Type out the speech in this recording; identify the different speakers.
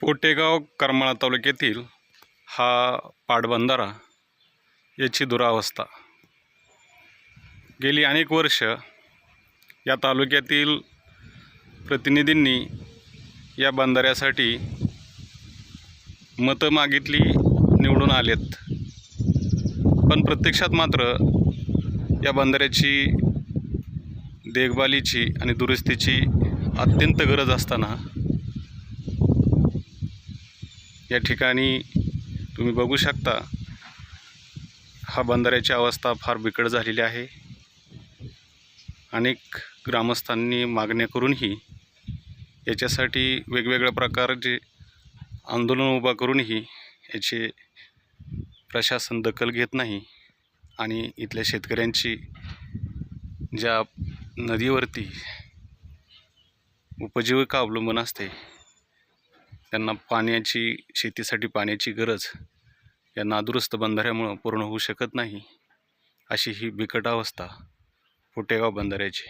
Speaker 1: पोटेगाव करमाळा तालुक्यातील हा पाटबंधारा याची दुरावस्था. गेली अनेक वर्ष या तालुक्यातील प्रतिनिधींनी या बंधाऱ्यासाठी मतं मागितली निवडून आलेत. पण प्रत्यक्षात मात्र या बंधाऱ्याची देखभालीची आणि दुरुस्तीची अत्यंत गरज असताना या ठिकाणी तुम्ही बघू शकता हा बंधाऱ्याची अवस्था फार बिकट झालेली आहे. अनेक ग्रामस्थांनी मागण्या करूनही याच्यासाठी वेगवेगळ्या प्रकारचे आंदोलन उभा करूनही याचे प्रशासन दखल घेत नाही आणि इथल्या शेतकऱ्यांची ज्या नदीवरती उपजीविका अवलंबून असते त्यांना पाण्याची शेतीसाठी पाण्याची गरज या नादुरुस्त बंधाऱ्यामुळं पूर्ण होऊ शकत नाही अशी ही बिकट अवस्था फुटेगाव बंधाऱ्याची.